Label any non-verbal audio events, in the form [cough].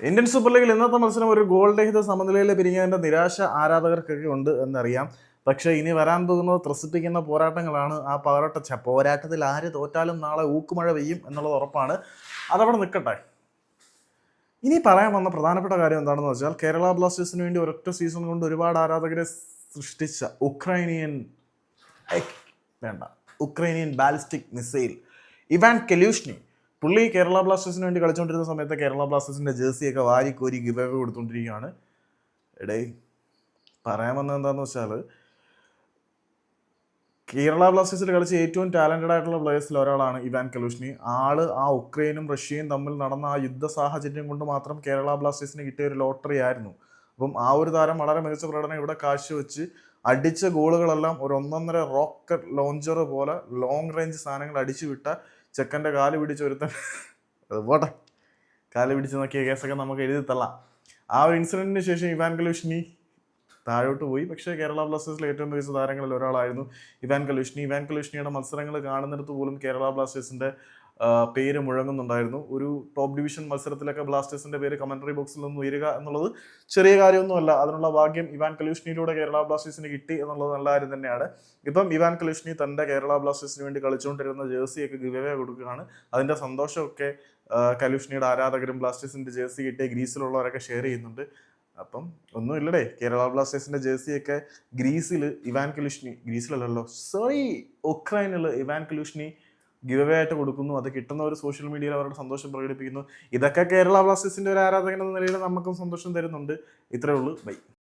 Indian super ലീഗിൽ ഇന്നത്തെ മത്സരം ഒരു ഗോൾ രഹിത സമനിലയിൽ പിരിഞ്ഞതിന്റെ നിരാശ ആരാധകർക്കൊക്കെ ഉണ്ട് എന്നറിയാം. പക്ഷേ ഇനി വരാൻ പോകുന്നത് ത്രസിപ്പിക്കുന്ന പോരാട്ടങ്ങളാണ്. ആ പോരാട്ട പോരാട്ടത്തിൽ ആര് തോറ്റാലും നാളെ ഊക്കുമഴ പെയ്യും എന്നുള്ളത് ഉറപ്പാണ്. അതവിടെ നിൽക്കട്ടെ. ഇനി പറയാൻ വന്ന പ്രധാനപ്പെട്ട കാര്യം എന്താണെന്ന് വെച്ചാൽ കേരള ബ്ലാസ്റ്റേഴ്സിന് വേണ്ടി ഒരൊറ്റ സീസൺ കൊണ്ട് ഒരുപാട് ആരാധകരെ സൃഷ്ടിച്ച ഉക്രൈനിയൻ വേണ്ട. Ukrainian ballistic missile Ivan Kalyuzhnyi പുള്ളി കേരള ബ്ലാസ്റ്റേഴ്സിന് വേണ്ടി കളിച്ചുകൊണ്ടിരുന്ന സമയത്ത് കേരള ബ്ലാസ്റ്റേഴ്സിന്റെ ജേഴ്സിയൊക്കെ വാരിക്കോരി ഗിവ് കൊടുത്തുകൊണ്ടിരിക്കുകയാണ് എടേ പറയാൻ വന്നത് എന്താണെന്ന് വെച്ചാൽ കേരള ബ്ലാസ്റ്റേഴ്സിൽ കളിച്ച ഏറ്റവും ടാലന്റഡ് ആയിട്ടുള്ള പ്ലേയേഴ്സിൽ ഒരാളാണ് ഇവാൻ കലൂഷ്നി. ആൾ ആ ഉക്രൈനും റഷ്യയും തമ്മിൽ നടന്ന ആ യുദ്ധ സാഹചര്യം കൊണ്ട് മാത്രം കേരള ബ്ലാസ്റ്റേഴ്സിന് കിട്ടിയ ഒരു ലോട്ടറി ആയിരുന്നു. അപ്പം ആ ഒരു താരം വളരെ മികച്ച പ്രകടനം ഇവിടെ കാഴ്ചവെച്ച് അടിച്ച ഗോളുകളെല്ലാം ഒരു ഒന്നൊന്നര റോക്കറ്റ് ലോഞ്ചർ പോലെ ലോങ് റേഞ്ച് സാധനങ്ങൾ അടിച്ചു വിട്ട ചെക്കന്റെ കാൽ പിടിച്ച് ഒരുത്തൻ [laughs] അത് പോട്ടെ. കാൽ പിടിച്ച് നോക്കിയ കേസൊക്കെ നമുക്ക് എഴുതി തള്ളാം. ആ ഒരു ഇൻസിഡന്റിന് ശേഷം ഇവാൻ കലുഷ്ണി താഴോട്ട് പോയി. പക്ഷേ കേരള ബ്ലാസ്റ്റേഴ്സിലെ ഏറ്റവും മികച്ച താരങ്ങളിൽ ഒരാളായിരുന്നു ഇവാൻ കലുഷ്ണി ഇവാൻ കലുഷ്ണിയുടെ മത്സരങ്ങൾ കാണുന്നിടത്ത് പോലും കേരള ബ്ലാസ്റ്റേഴ്സിന്റെ ആ, പേര് മുഴങ്ങുന്നുണ്ടായിരുന്നു. ഒരു ടോപ്പ് ഡിവിഷൻ മത്സരത്തിലൊക്കെ ബ്ലാസ്റ്റേഴ്സിന്റെ പേര് കമന്ററി ബോക്സിൽ നിന്ന് ഉയരുക എന്നുള്ളത് ചെറിയ കാര്യമൊന്നുമല്ല. അതിനുള്ള ഭാഗ്യം ഇവാൻ കലൂഷ്ണിയിലൂടെ കേരള ബ്ലാസ്റ്റേഴ്സിന് കിട്ടി എന്നുള്ളത് നല്ല കാര്യം തന്നെയാണ്. ഇപ്പം ഇവാൻ കലൂഷ്ണി തന്റെ കേരള ബ്ലാസ്റ്റേഴ്സിന് വേണ്ടി കളിച്ചുകൊണ്ടിരുന്ന ജേഴ്സിയൊക്കെ ഗിവേ കൊടുക്കുകയാണ്. അതിന്റെ സന്തോഷമൊക്കെ കലൂഷ്ണിയുടെ ആരാധകരും ബ്ലാസ്റ്റേഴ്സിന്റെ ജേഴ്സി കിട്ടിയ ഗ്രീസിലുള്ളവരൊക്കെ ഷെയർ ചെയ്യുന്നുണ്ട്. അപ്പം ഒന്നുമില്ലടേ. കേരള ബ്ലാസ്റ്റേഴ്സിന്റെ ജേഴ്സിയൊക്കെ ഗ്രീസിൽ ഇവാൻ കലൂഷ്ണി ഗ്രീസിലല്ലല്ലോ സോറി ഉക്രൈനിൽ ഇവാൻ കലൂഷ്നി ഗിവ് അവേ ആയിട്ട് കൊടുക്കുന്നു. അത് കിട്ടുന്ന ഒരു സോഷ്യൽ മീഡിയയിൽ അവരുടെ സന്തോഷം പ്രകടിപ്പിക്കുന്നു. ഇതൊക്കെ കേരള ബ്ലാസ്റ്റേഴ്സിന്റെ ഒരു ആരാധകൻ എന്ന നിലയിൽ നമുക്കും സന്തോഷം തരുന്നുണ്ട്. ഇത്രയേ ഉള്ളൂ. ബൈ.